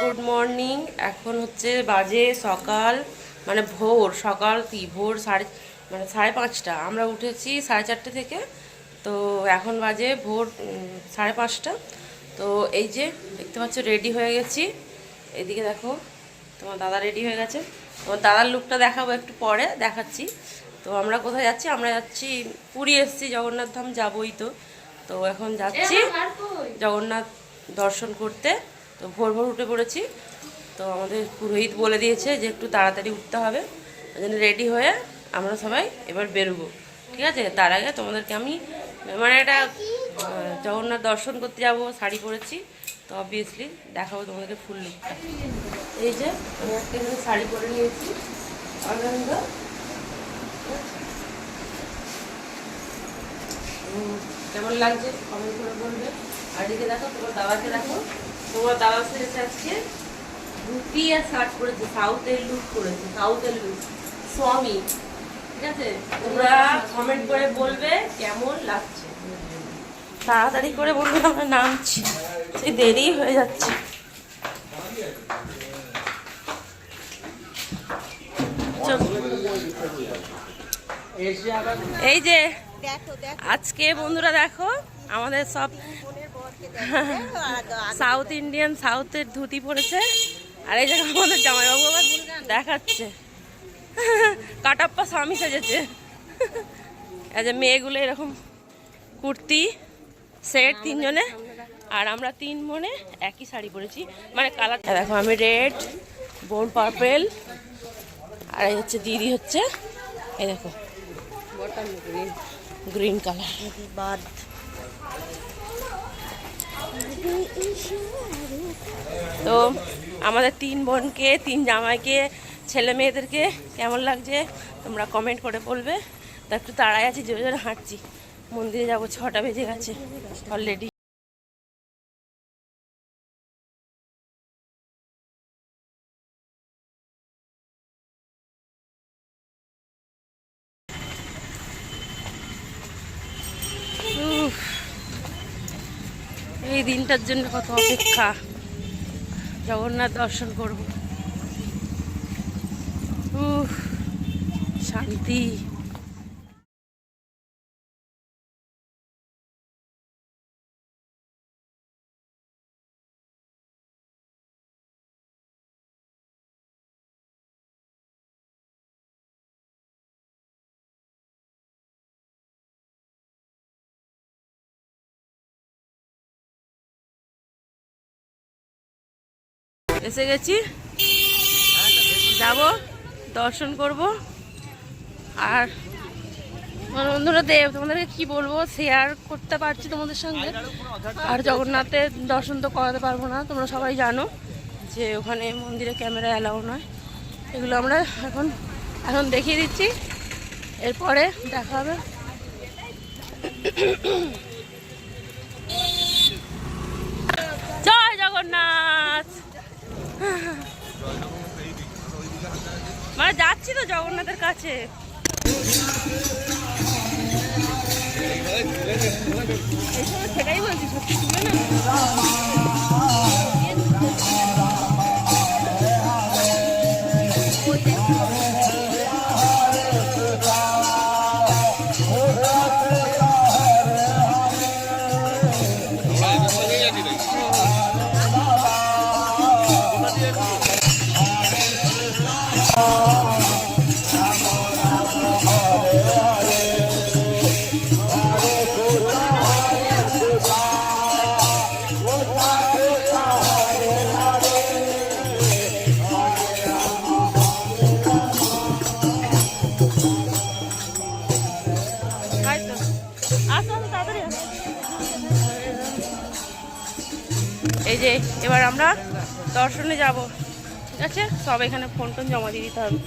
Good morning. এখন হচ্ছে বাজে সকাল মানে ভোর সকাল কি? ভোর সাড়ে মানে সাড়ে পাঁচটা। আমরা উঠেছি সাড়ে চারটে থেকে। তো এখন বাজে ভোর সাড়ে পাঁচটা। তো এই যে দেখতে পাচ্ছ রেডি হয়ে গেছি। এদিকে দেখো তোমার দাদা রেডি হয়ে গেছে। তোমার দাদার লুকটা দেখাবো একটু পরে দেখাচ্ছি। তো আমরা কোথায় যাচ্ছি? আমরা যাচ্ছি পুরী এসেছি জগন্নাথ ধাম যাবোই তো। তো এখন যাচ্ছি জগন্নাথ দর্শন করতে। তো ভোর ভোর উঠে পড়েছি। তো আমাদের পুরোহিত বলে দিয়েছে যে একটু তাড়াতাড়ি উঠতে হবে। ওই জন্য রেডি হয়ে আমরা সবাই এবার বেরোবো। ঠিক আছে? তার আগে তোমাদেরকে আমি মানে আহ, জগন্নাথ দর্শন করতে যাব শাড়ি পরেছি। তো অবভিয়াসলি দেখাবো তোমাদেরকে ফুল লুকটা। এই যে আমি একটা শাড়ি পরে নিয়েছি কেমন লাগছে? কমেন্ট করে বলবে। আর দেখো তোমার দাদাকে দেখো। তোমার দাদা সেরেছে আজকে ধুতি আর শার্ট পরেছে সাউথের লুক করেছে সাউথের লুক স্বামী ঠিক আছে? তোমরা কমেন্ট করে বলবে কেমন লাগছে। তাড়াতাড়ি করে বলবে আমরা নামছি। সেই দেরি হয়ে যাচ্ছে। এই যে দেখো দেখো। আজকে বন্ধুরা দেখো আমাদের সব সাউথ ইন্ডিয়ান সাউথের ধুতি পরেছে। আর এই জায়গায় আমাদের জামাইবাবু আবার দেখাচ্ছে। কাটাপ্পা স্বামী সেজেছে। এই যে মেয়েগুলো এরকম কুর্তি সেট তিনজনে। আর আমরা তিন মনে একই শাড়ি পরেছি। মানে কালার দেখো আমি রেড বোন পার্পেল। আর এই হচ্ছে দিদি হচ্ছে এই দেখো। গ্রিন গ্রিন কালার বাদ। তো আমাদের তিন বোনকে, তিন জামাইকে, ছেলে মেয়েদেরকে কেমন লাগছে তোমরা কমেন্ট করে বলবে। তা একটু তাড়াই আছি, জোরে জোরে হাঁটছি। মন্দিরে যাব, ছটা বেজে গেছে অলরেডি এই দিনটার জন্য কত অপেক্ষা। জগন্নাথ দর্শন করব। শান্তি। এসে গেছি। যাব, দর্শন করব। আর বন্ধুরা দেব, তোমাদেরকে কি বলব? শেয়ার করতে পারছি তোমাদের সঙ্গে। আর জগন্নাথের দর্শন তো করাতে পারব না, তোমরা সবাই জানো যে ওখানে মন্দিরে ক্যামেরা অ্যালাউ নয়। এগুলো আমরা এখন এখন দেখিয়ে দিচ্ছি। এরপরে দেখা হবে। যাচ্ছি তো জগন্নাথের কাছে। তাই দর্শনে যাব। ঠিক আছে? সব এখানে ফোন টোন জমা দিয়ে দিতে হবে.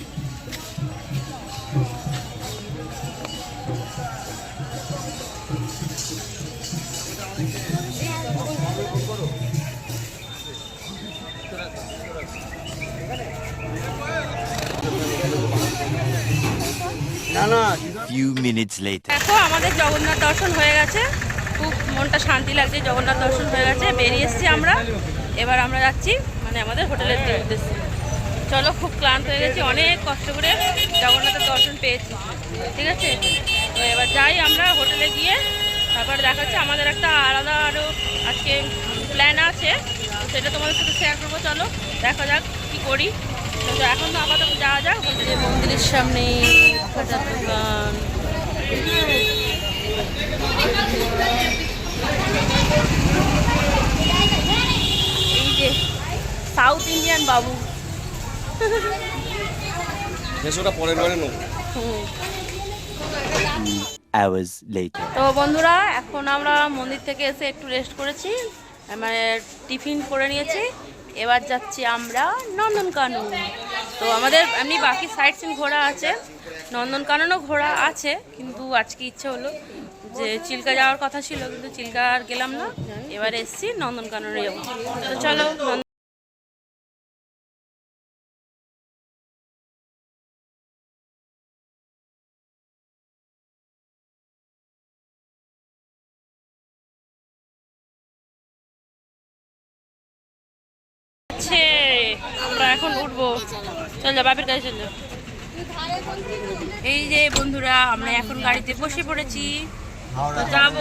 দেখো আমাদের জগন্নাথ দর্শন হয়ে গেছে। খুব মনটা শান্তি লাগছে জগন্নাথ দর্শন হয়ে গেছে। বেরিয়ে এসেছি আমরা। এবার আমরা যাচ্ছি মানে আমাদের হোটেলের দিকে উদ্দেশ্যে। চলো, খুব ক্লান্ত হয়ে গেছি, অনেক কষ্ট করে জগন্নাথের দর্শন পেয়েছি। ঠিক আছে? তো এবার যাই আমরা হোটেলে গিয়ে, তারপর দেখা আমাদের একটা আলাদা আরও আজকে প্ল্যান আছে। সেটা তোমাদের সাথে শেয়ার করব, চলো, দেখা যাক কী করি। তো এখন তো আপাতত যাওয়া যাক যে মন্দিরের সামনে দোকান। এই যে সাউথ ইন্ডিয়ান বাবু। দেড়শোটা পরের বারে নেব। hours later. তো বন্ধুরা এখন আমরা মন্দির থেকে এসে একটু রেস্ট করেছি। মানে টিফিন করে নিয়েছি। এবার যাচ্ছি আমরা নন্দনকানন। তো আমাদের এমনি বাকি সাইট সিন ঘোরা আছে। নন্দনকাননও ঘোরা আছে কিন্তু আজকে ইচ্ছে হলো যে চিল্কা যাওয়ার কথা ছিল কিন্তু চিল্কা আর গেলাম না। এবার এসছি নন্দনকাননে। যাব তো চলো এখন উঠবো। চল যা বাপের কাছে চল। এই যে বন্ধুরা আমরা এখন গাড়িতে বসে পড়েছি। তো যাব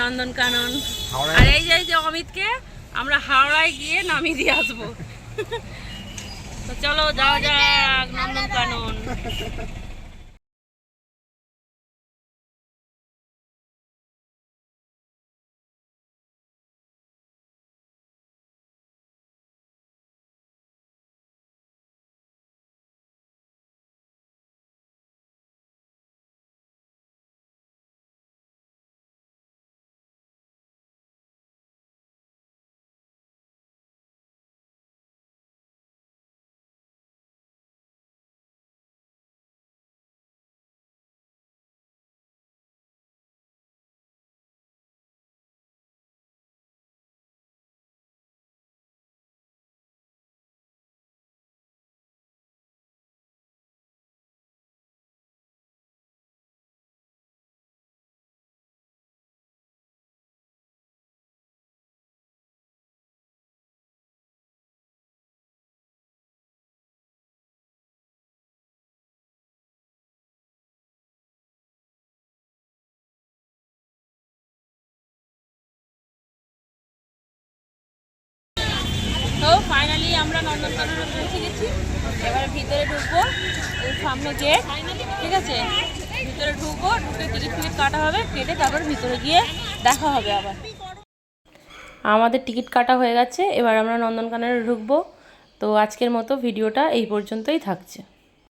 নন্দনকানন। আর এই যে এই যে অমিতকে আমরা হাওড়ায় গিয়ে নামিয়ে দিয়ে আসব। তো চলো যাওয়া যাক নন্দনকানন। আমরা নন্দনকানন পৌঁছে গেছি। এবার ভিতরে ঢুকবো, এই সামনে গেট ঠিক আছে? ভিতরে ঢুকবো, ঢুকে টিকিট ফিকিট কাটা হবে, কেটে তারপর ভিতরে গিয়ে দেখা হবে আবার। আমাদের টিকিট কাটা হয়ে গেছে, এবার আমরা নন্দনকাননে ঢুকবো। তো আজকের মতো ভিডিওটা এই পর্যন্তই থাকছে।